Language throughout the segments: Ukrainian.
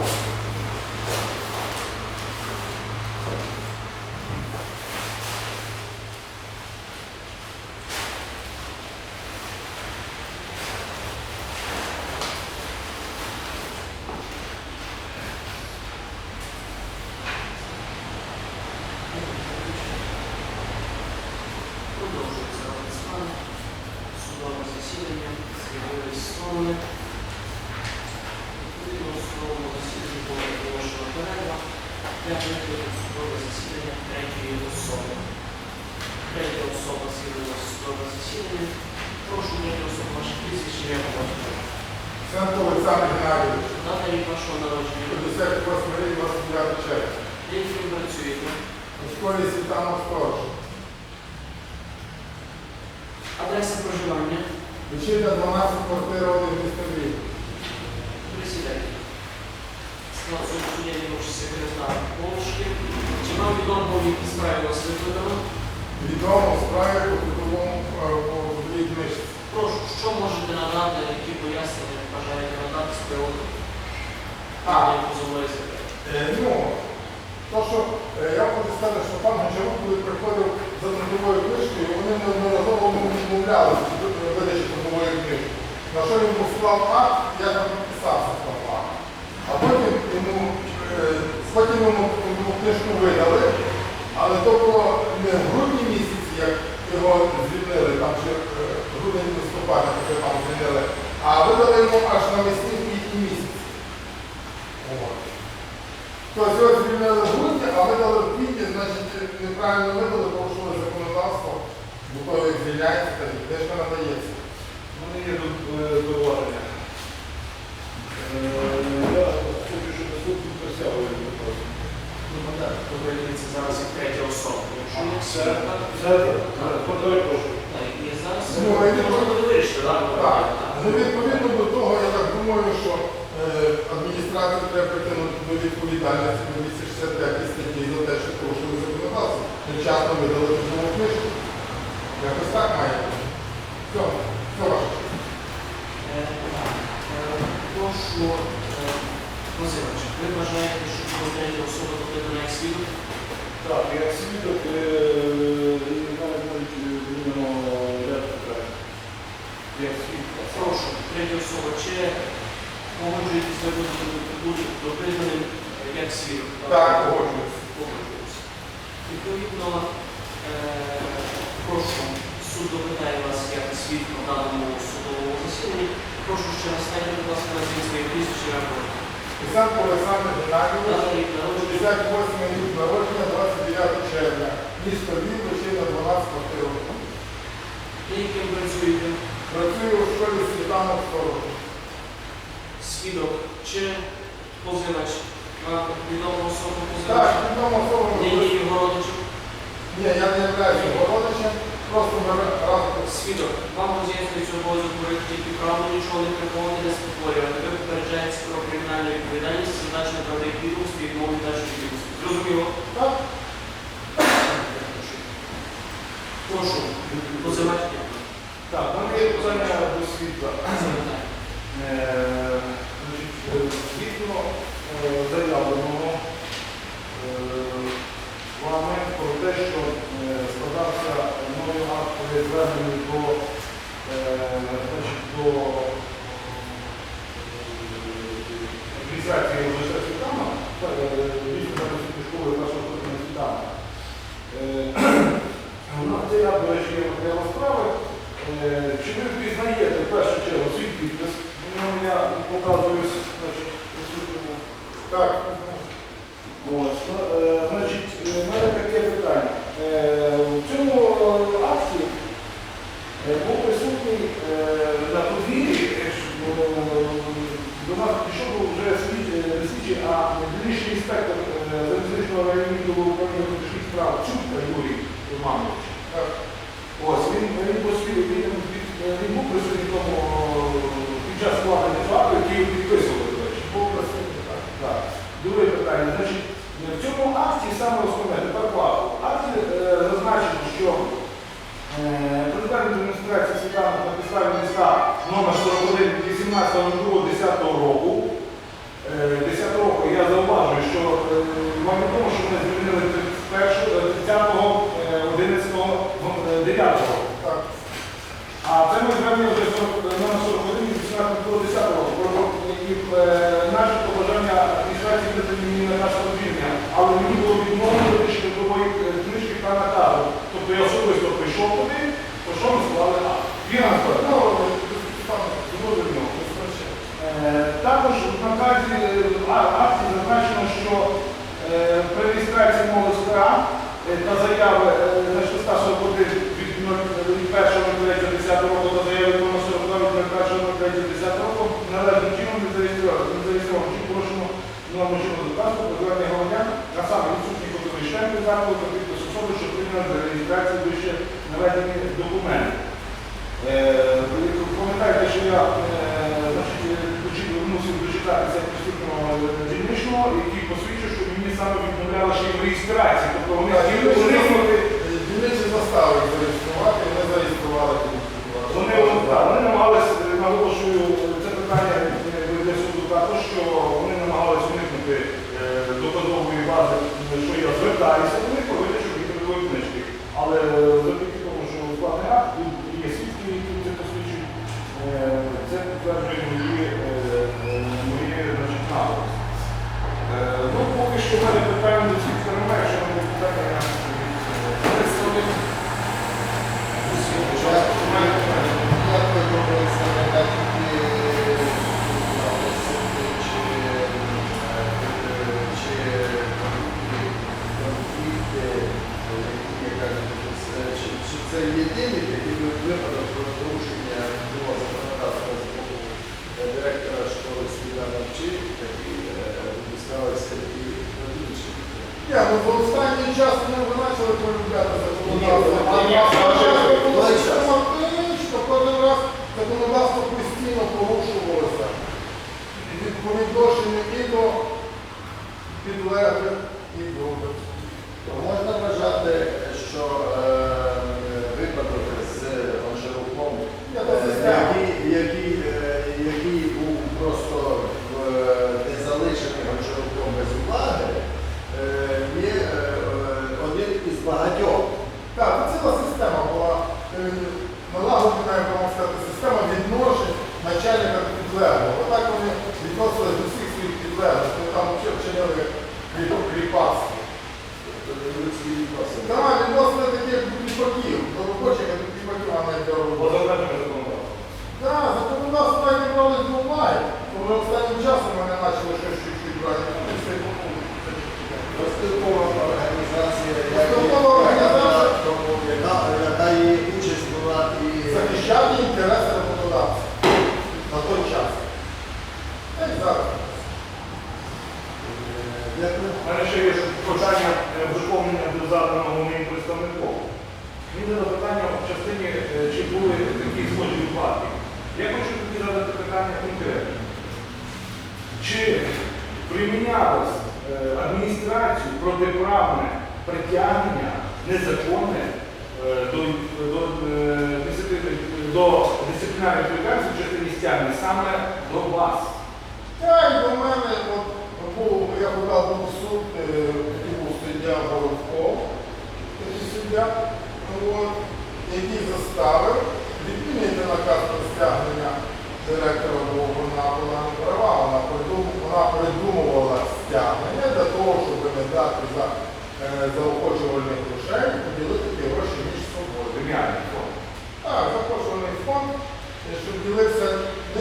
Amen. В судове засідання третьої особи. Третя особа з'явилася судове засідання. Прошу третю особу ваше прізвище, я побачив. Центр Олександр Геннадійович, Дата рік вашого народження. 58 рік, 29 червня. Яким працюєте? У школі Світанов Сторож. Адреса проживання. Вечірня 12 квартира 1 місто Львів. Суддя Лівоші секретар Полшки. Чи вам відомо, в якій справі вас викликано? Відомо у справі по трудовому е, по трудовій книжці. Прошу, що можете надати, які пояснення бажаєте надати з приводу А. Е, Ну, то, що е, я хочу сказати, що пан Гончарук, коли приходив за трудовою книжкою, вони неодноразово йому відмовлялися видачі трудової книжки. На що він послав акт, я там підписався акт. А потім е, потім йому книжку видали, але то було не в грудні місяці, як його звільнили, там чи е, грудень листопада, коли там звільнили, а видали йому аж навесні в квітні місяці. Тобто його звільнили в грудні, а видали в квітні, значить неправильно видали, порушили законодавство, бо то як звільняється, та книжка надається. У мене є тут е, зауваження. Е, Я хочу, щоб наступний присягу я не прошу. Так, повинніться зараз як третя особа. Якщо є і зараз Ну, а це можна буде вирішити, так? Так, ну відповідно до того, я так думаю, що е, адміністрацію треба притягнути до відповідальності до 265 статті за те, що порушили законодавство. Невчасно видали трудову книжку. Якось так має особа допитана як свідок? Так, я свідок, е, навіть навіть е, іменно ряд питань. Я свідок. Прошу, третя особа, чи погоджуєтесь ви бути допитаним як свідок? Так, погоджуюсь. Погоджуюсь. Відповідно, е, прошу, суд допитає вас як свідка в даному судовому засіданні. Прошу ще раз станьте, будь ласка, на свій своє прізвище рахунок. Писанко Олександр Геннадійович, Дата рік народження. 58 рік народження, 29 червня. Місто вечірня 12 квартира. Яким працюєте? Працюю у школі Світанов Сторож. Свідок чи позивач? Вам відомо особу Так, позивача? відомо особа. Не є його родичем. Ні, я не являюся його родичем, просто. Свідок, вам роз'яснюється обов'язок говорити тільки правду, нічого не приховувати, не спотворювати. Ви попереджаєтесь про кримінальну відповідальність, задачі правдиві відомості, відмови дачі відомості. Зрозуміло? Так, Прошу, позивач. Так, у мене є питання до світла. Запитання. Е, значить, е, Згідно е, заявленого е, вами про те, що е, складався новий акт при зверненні до, е, значить, до е, адміністрації університету Світана, військової освітньої школи першого ступеня Світана. Е, У нас це я, до речі, є матеріал справи. Е, Чи ви впізнаєте в першу чергу свій підпис? Ну, я показую, значить, присутньому. так. Ось, ну, е, значить, е, в мене таке питання. Е, В цьому акті е, був присутній е, на подвір'ї, е, е, до нас пішов вже слід- е, слідчий, а дільничний інспектор е, залізничного району управління внутрішніх справ Чутка Юрій Романович. Ось він, посвідчив, він, був присутній тому під час складення факту, який ви підписували, до речі. Був присутній, так. Так. Друге питання. Значить, в цьому акті саме основне, тепер факту. В акті е, зазначено, що е, президент адміністрації Світана на підставі листа номер 41 від 18.02.10 року, е, 10 року е, наше побажання адміністрації не на наше звільнення, але мені було відмовлено вирішити трудової е, книжки пана Каву. Тобто я особисто прийшов туди, про що ми склали акт. Він нас Ну, Степан, зрозуміло, не сперечаю. Е, Також в наказі е, а- акті зазначено, що е, при реєстрації мови СКА та заяви е, на 641 від 1.03.10 року та заяви від 42 від 1.03.10 року належним чином не зареєстровано чи порушено чинного законодавства про звернення громадян, а саме відсутні кодовий штемпель закладу та підпис особи, що прийняли для реєстрації вище наведені документи. Е, Пам'ятаєте, що я е, мусив дочитатися присутнього дільничного, який посвідчив, що мені саме відмовляли ще й в реєстрації. Дільниці застави зареєструвати, вони зареєстрували. Вони, вони намагалися, е, наголошую, це питання е, суду також, що вони намагалися уникнути е, доказової бази, що я звертаюся до них що відповідної книжки. Але е, завдяки тому, що складний акт, і є свідки, які це посвідчують, е, це підтверджує мої, е, е, мої значить, наголоси. Е, Ну, поки що в мене питання до всіх сторон, якщо не буде питання, я е, представник. Як ви думаєте, яка тільки чи чи конфлікти, які я кажу, чи чи це єдиний такий випадок про порушення нового законодавства з боку директора школи Світа навчив, який випускалися і на інших? Ні, ну за останній час ми вже почали полюбляти законодавство. А той кожен раз законодавство постійно порушувалося. Від- По відношенню і до підлеглих, і до можна вважати, що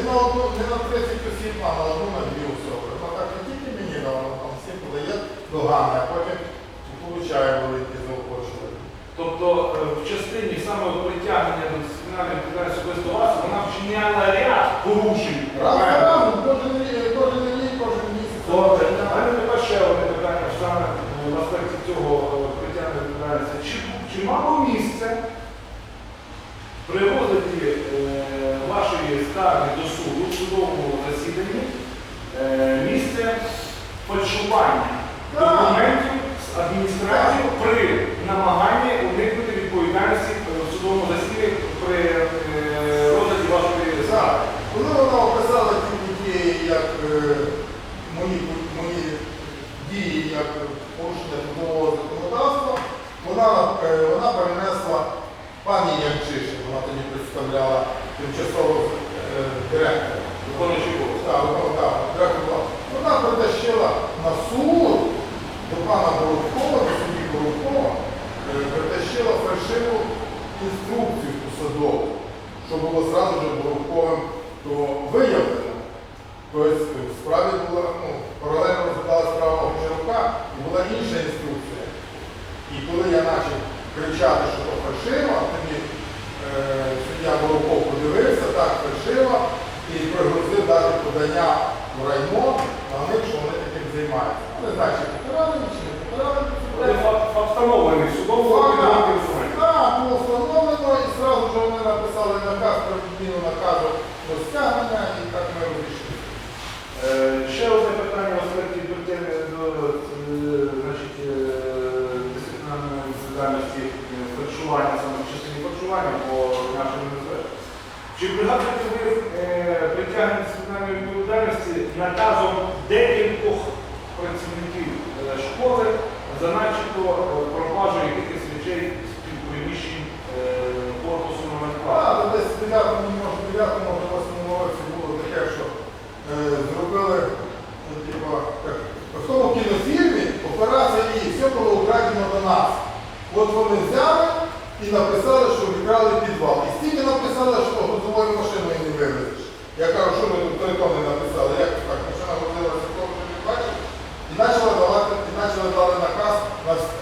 на одну, не на 30 осіб, а на одну на дві особи. Вона так не тільки мені вона там всім подає догани, а потім получає великі заохочування. Тобто е, в частині саме притягнення до дисциплінарної відповідальності особисто вас, вона вчиняла ряд порушень. Раз Правильно? разом, кожен рік, кожен рік, кожен місяць. Добре, у мене тепер ще одне питання саме е, в аспекті цього е, притягнення відповідальності. Чи, чи мало місце при розгляді е, скарги до суду в судовому засіданні е, місце фальшування документів з адміністрацією при намаганні уникнути відповідальності в судовому засіданні при е, розгляді вашої скарги? коли вона описала ті події, як е, мої, мої дії, як порушення трудового законодавства, вона, вона перенесла пані Янчишин, вона тоді представляла тимчасово директора. Виконуючий Thank. Заначито е, пропажує якихось речей з-під приміщень е, корпусу номер 2 Так, ну, десь в 9 може, в 9 може, в 8 році було таке, що е, зробили ну, в тому кінофільмі операція і все було украдено до нас. От вони взяли і написали, що вкрали підвал. І стільки написали, що грузовою машиною не вивезеш. Я кажу, що ми тут коридор не написали. Nós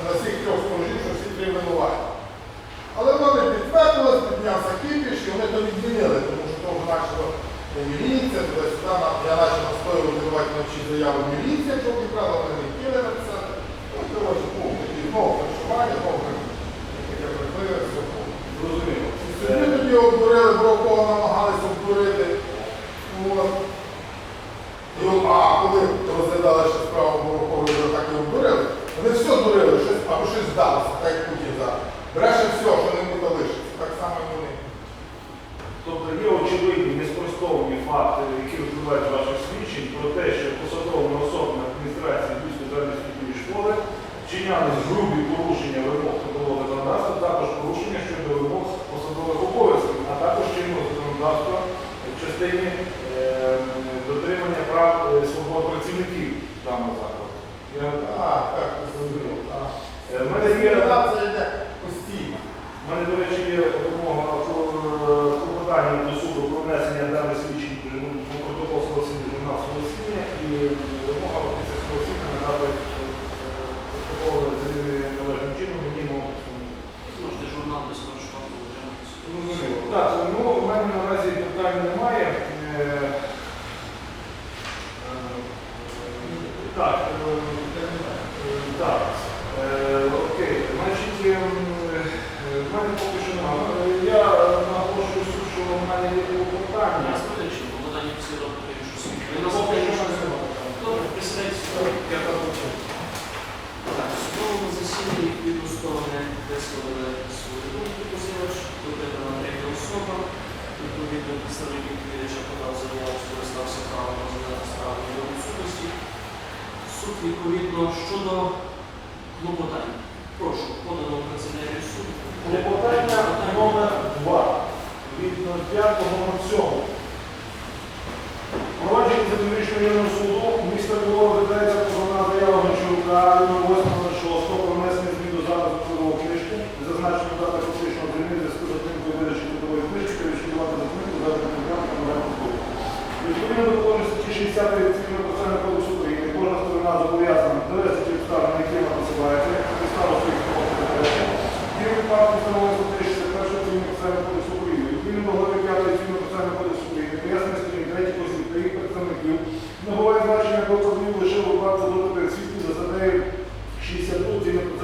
para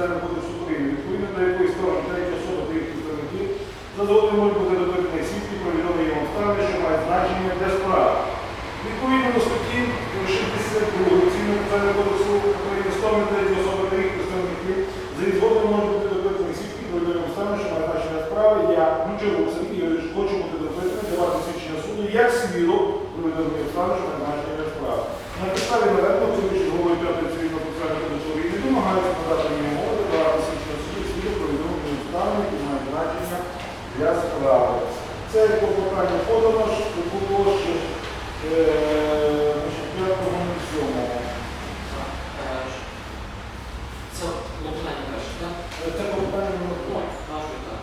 Santa клопотання подано ж, було ж е, на 5.07. Це клопотання перше, так? Е, це клопотання номер Ну, 2. наше, так.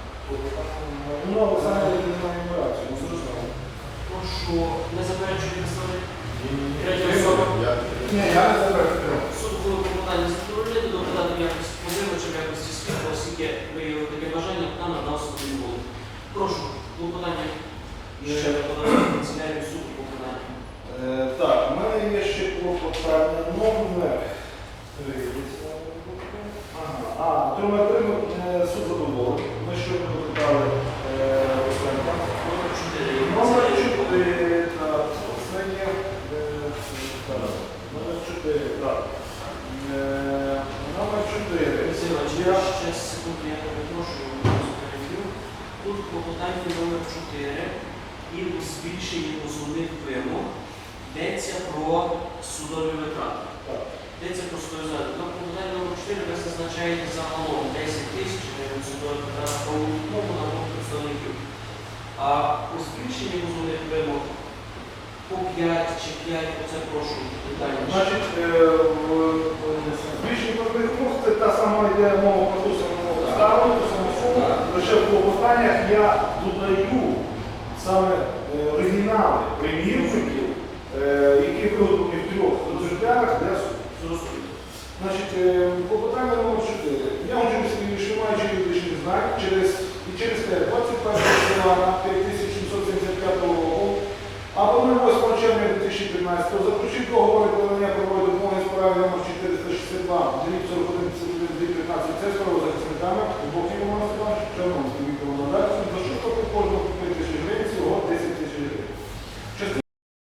Ну, Оксана Леонідівна зрозуміло. Ну що, не заперечує представник? Третя. Ні, я не заперечую. Суд було клопотання задовольнити, додати в якості позивача, якось зі світу оскільки виявили таке бажання, там на нас не було. Прошу ще подати канцелярію суду клопотання. Е, Так, у мене є ще клопотання номер. Ага, А, отримав отримав е, суд задоволений. Ми щойно викликали Русланка. Номер 4. Номер 4, так, це є, е, так, номер 4, так. Е, Номер 4. Я ще секунду, я перепрошую, одразу переб'ю. Тут клопотання номер 4 і у збільшенні позовних вимог йдеться про судові витрати. Йдеться про судові витрати. Там клопотання номер 4 ви зазначаєте загалом 10 тисяч гривень судових витрат по одному на двох представників. А у збільшенні позовних вимог по 5 чи 5, оце прошу детальніше. Значить, е, правових умов це та сама йде мова про ту саму ставку, ту саму суму. Лише в клопотаннях я додаю саме е, оригінали примірників, е, які виготовлені в трьох екземплярах для суспільства. Значить, е, по питанню номер 4. Я учився, що маючи юридичний знак, через, і через те 21 села 5775 року, а по 08 червня 2013 заключив договори про надання правової допомоги справи номер 462 дріб 41 15 це з правозахисниками, боків Івана Степановича, Червоного Віктора Мандатів, за що кожного